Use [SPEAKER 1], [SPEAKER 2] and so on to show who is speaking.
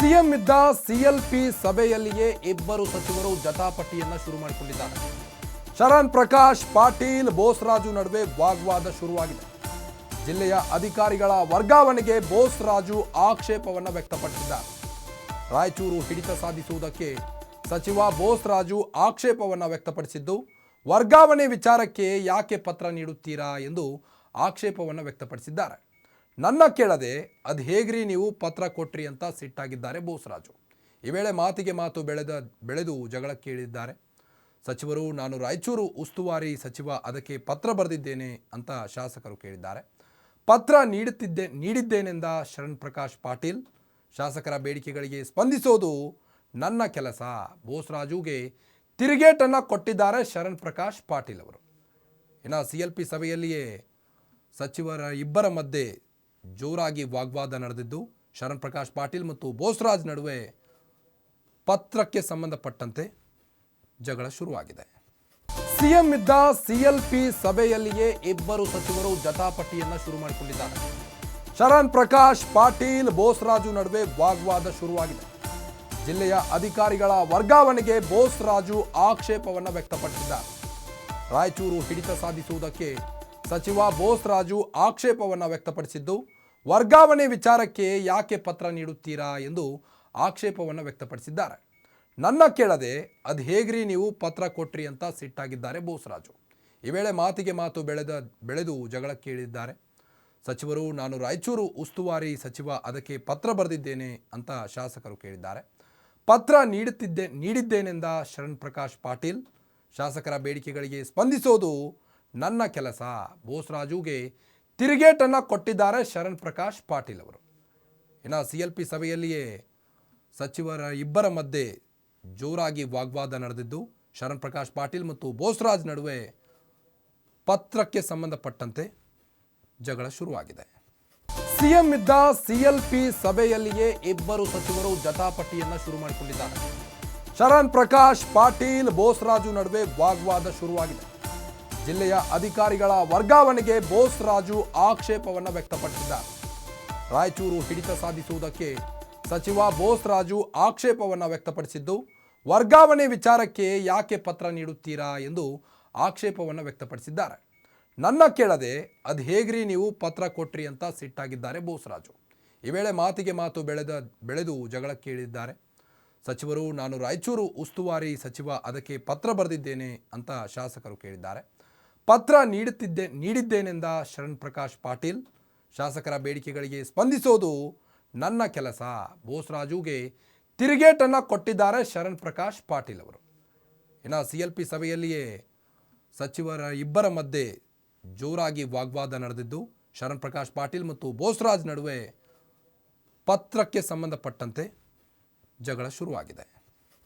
[SPEAKER 1] CM ಇದ್ದ CLP ಸಭೆಯಲ್ಲಿಯೇ ಇಬ್ಬರು ಸಚಿವರು ಜಟಾಪಟಿಯನ್ನ ಶುರು ಮಾಡಿಕೊಂಡಿದ್ದಾರೆ. ಶರಣ್ ಪ್ರಕಾಶ್, ಪಾಟೀಲ್, ಬೋಸ್ರಾಜು ನಡುವೆ ವಾಗ್ವಾದ ಶುರುವಾಗಿದೆ. ಜಿಲ್ಲೆಯ ಅಧಿಕಾರಿಗಳ ವರ್ಗಾವಣೆಗೆ ಬೋಸ್ರಾಜು ಆಕ್ಷೇಪವನ್ನು ವ್ಯಕ್ತಪಡಿಸಿದ್ದಾರೆ. ರಾಯಚೂರು ಹಿಡಿತ ಸಾಧಿಸುವುದಕ್ಕೆ ಸಚಿವ ಬೋಸ್ರಾಜು ಆಕ್ಷೇಪವನ್ನು ವ್ಯಕ್ತಪಡಿಸಿದ್ದು, ವರ್ಗಾವಣೆ ವಿಚಾರಕ್ಕೆ ಯಾಕೆ ಪತ್ರ ನೀಡುತ್ತೀರಾ ಎಂದು ಆಕ್ಷೇಪವನ್ನು ವ್ಯಕ್ತಪಡಿಸಿದ್ದಾರೆ. ನನ್ನ ಕೇಳದೆ ಅದು ಹೇಗ್ರಿ ನೀವು ಪತ್ರ ಕೊಟ್ರಿ ಅಂತ ಸಿಟ್ಟಾಗಿದ್ದಾರೆ ಬೋಸರಾಜು. ಈ ವೇಳೆ ಮಾತಿಗೆ ಮಾತು ಬೆಳೆದ, ಬೆಳೆದು ಜಗಳಕ್ಕೆ ಇಳಿದಿದ್ದಾರೆ ಸಚಿವರು, ನಾನು ರಾಯಚೂರು ಉಸ್ತುವಾರಿ ಸಚಿವ, ಅದಕ್ಕೆ ಪತ್ರ ಬರೆದಿದ್ದೇನೆ ಅಂತ ಶಾಸಕರು ಕೇಳಿದ್ದಾರೆ. ಪತ್ರ ನೀಡುತ್ತಿದ್ದೆ, ನೀಡಿದ್ದೇನೆಂದ ಶರಣ್ ಪ್ರಕಾಶ್ ಪಾಟೀಲ್. ಶಾಸಕರ ಬೇಡಿಕೆಗಳಿಗೆ ಸ್ಪಂದಿಸೋದು ನನ್ನ ಕೆಲಸ. ಬೋಸರಾಜುಗೆ ತಿರುಗೇಟನ್ನು ಕೊಟ್ಟಿದ್ದಾರೆ ಶರಣ್ ಪ್ರಕಾಶ್ ಪಾಟೀಲ್ ಅವರು. ಇನ್ನು ಸಿ ಎಲ್ ಪಿ ಸಭೆಯಲ್ಲಿಯೇ ಸಚಿವರ ಇಬ್ಬರ ಮಧ್ಯೆ ಜೋರಾಗಿ ವಾಗ್ವಾದ ನಡೆದಿದ್ದು ಶರಣ್ ಪ್ರಕಾಶ್ ಪಾಟೀಲ್ ಮತ್ತು ಬೋಸ್ರಾಜ್ ನಡುವೆ ಪತ್ರಕ್ಕೆ ಸಂಬಂಧಪಟ್ಟಂತೆ ಜಗಳ ಶುರುವಾಗಿದೆ. ಸಿಎಂ ಇದ್ದ ಸಿಎಲ್ಪಿ ಸಭೆಯಲ್ಲಿಯೇ ಇಬ್ಬರು ಸಚಿವರು ಜಟಾಪಟಿಯನ್ನು ಶುರು ಮಾಡಿಕೊಂಡಿದ್ದಾರೆ. ಶರಣ್ ಪ್ರಕಾಶ್ ಪಾಟೀಲ್, ಬೋಸ್ರಾಜು ನಡುವೆ ವಾಗ್ವಾದ ಶುರುವಾಗಿದೆ. ಜಿಲ್ಲೆಯ ಅಧಿಕಾರಿಗಳ ವರ್ಗಾವಣೆಗೆ ಬೋಸ್ರಾಜು ಆಕ್ಷೇಪವನ್ನು ವ್ಯಕ್ತಪಡಿಸಿದ್ದಾರೆ. ರಾಯಚೂರು ಹಿಡಿತ ಸಾಧಿಸುವುದಕ್ಕೆ ಸಚಿವ ಬೋಸ್ರಾಜು ಆಕ್ಷೇಪವನ್ನು ವ್ಯಕ್ತಪಡಿಸಿದ್ದು ವರ್ಗಾವಣೆ ವಿಚಾರಕ್ಕೆ ಯಾಕೆ ಪತ್ರ ನೀಡುತ್ತೀರಾ ಎಂದು ಆಕ್ಷೇಪವನ್ನು ವ್ಯಕ್ತಪಡಿಸಿದ್ದಾರೆ. ನನ್ನ ಕೇಳದೆ, ಅದು ಹೇಗ್ರಿ ನೀವು ಪತ್ರ ಕೊಟ್ರಿ ಅಂತ ಸಿಟ್ಟಾಗಿದ್ದಾರೆ ಬೋಸ್ರಾಜು. ಈ ವೇಳೆ ಮಾತಿಗೆ ಮಾತು ಬೆಳೆದ, ಬೆಳೆದು ಜಗಳಕ್ಕೆ ಇಳಿದಿದ್ದಾರೆ ಸಚಿವರು, ನಾನು ರಾಯಚೂರು ಉಸ್ತುವಾರಿ ಸಚಿವ, ಅದಕ್ಕೆ ಪತ್ರ ಬರೆದಿದ್ದೇನೆ ಅಂತ ಶಾಸಕರು ಕೇಳಿದ್ದಾರೆ. ಪತ್ರ ನೀಡುತ್ತಿದ್ದೆ, ನೀಡಿದ್ದೇನೆಂದ ಶರಣ್ ಪ್ರಕಾಶ್ ಪಾಟೀಲ್. ಶಾಸಕರ ಬೇಡಿಕೆಗಳಿಗೆ ಸ್ಪಂದಿಸೋದು ನನ್ನ ಕೆಲಸ. ಬೋಸ್ರಾಜುಗೆ ತಿರುಗೇಟನ್ನು ಕೊಟ್ಟಿದ್ದಾರೆ ಶರಣ್ ಪ್ರಕಾಶ್ ಪಾಟೀಲ್ ಅವರು. ಇನ್ನು ಸಿ ಎಲ್ ಪಿ ಸಭೆಯಲ್ಲಿಯೇ ಸಚಿವರ ಇಬ್ಬರ ಮಧ್ಯೆ ಜೋರಾಗಿ ವಾಗ್ವಾದ ನಡೆದಿದ್ದು, ಶರಣ್ ಪ್ರಕಾಶ್ ಪಾಟೀಲ್ ಮತ್ತು ಬೋಸ್ರಾಜ್ ನಡುವೆ ಪತ್ರಕ್ಕೆ ಸಂಬಂಧಪಟ್ಟಂತೆ ಜಗಳ ಶುರುವಾಗಿದೆ. ಸಿಎಂ ಇದ್ದ ಸಿಎಲ್ಪಿ ಸಭೆಯಲ್ಲಿಯೇ ಇಬ್ಬರು ಸಚಿವರು ಜಟಾಪಟಿಯನ್ನ ಶುರು ಮಾಡಿಕೊಂಡಿದ್ದಾರೆ. ಶರಣ್ ಪ್ರಕಾಶ್ ಪಾಟೀಲ್, ಬೋಸ್ರಾಜು ನಡುವೆ ವಾಗ್ವಾದ ಶುರುವಾಗಿದೆ. ಜಿಲ್ಲೆಯ ಅಧಿಕಾರಿಗಳ ವರ್ಗಾವಣೆಗೆ ಬೋಸ್ ರಾಜು ಆಕ್ಷೇಪವನ್ನು ವ್ಯಕ್ತಪಡಿಸಿದ್ದಾರೆ. ರಾಯಚೂರು ಹಿಡಿತ ಸಾಧಿಸುವುದಕ್ಕೆ ಸಚಿವ ಬೋಸ್ ರಾಜು ಆಕ್ಷೇಪವನ್ನು ವ್ಯಕ್ತಪಡಿಸಿದ್ದು, ವರ್ಗಾವಣೆ ವಿಚಾರಕ್ಕೆ ಯಾಕೆ ಪತ್ರ ನೀಡುತ್ತೀರಾ ಎಂದು ಆಕ್ಷೇಪವನ್ನು ವ್ಯಕ್ತಪಡಿಸಿದ್ದಾರೆ. ನನ್ನ ಕೇಳದೆ, ಅದು ಹೇಗ್ರಿ ನೀವು ಪತ್ರ ಕೊಟ್ರಿ ಅಂತ ಸಿಟ್ಟಾಗಿದ್ದಾರೆ ಬೋಸ್ರಾಜು ಈ ವೇಳೆ ಮಾತಿಗೆ ಮಾತು ಬೆಳೆದ, ಬೆಳೆದು ಜಗಳಕ್ಕೆ ಇಳಿದಿದ್ದಾರೆ ಸಚಿವರು, ನಾನು ರಾಯಚೂರು ಉಸ್ತುವಾರಿ ಸಚಿವ, ಅದಕ್ಕೆ ಪತ್ರ ಬರೆದಿದ್ದೇನೆ ಅಂತ ಶಾಸಕರು ಕೇಳಿದ್ದಾರೆ. ಪತ್ರ ನೀಡುತ್ತಿದ್ದೆ ನೀಡಿದ್ದೇನೆಂದ ಶರಣ್ ಪ್ರಕಾಶ್ ಪಾಟೀಲ್. ಶಾಸಕರ ಬೇಡಿಕೆಗಳಿಗೆ ಸ್ಪಂದಿಸೋದು ನನ್ನ ಕೆಲಸ. ಬೋಸ್ರಾಜುಗೆ ತಿರುಗೇಟನ್ನು ಕೊಟ್ಟಿದ್ದಾರೆ ಶರಣ್ ಪ್ರಕಾಶ್ ಪಾಟೀಲ್ ಅವರು. ಇನ್ನು ಸಿ ಎಲ್ ಪಿ ಸಭೆಯಲ್ಲಿಯೇ ಸಚಿವರ ಇಬ್ಬರ ಮಧ್ಯೆ ಜೋರಾಗಿ ವಾಗ್ವಾದ ನಡೆದಿದ್ದು, ಶರಣ್ ಪ್ರಕಾಶ್ ಪಾಟೀಲ್ ಮತ್ತು ಬೋಸ್ರಾಜ್ ನಡುವೆ ಪತ್ರಕ್ಕೆ ಸಂಬಂಧಪಟ್ಟಂತೆ ಜಗಳ ಶುರುವಾಗಿದೆ.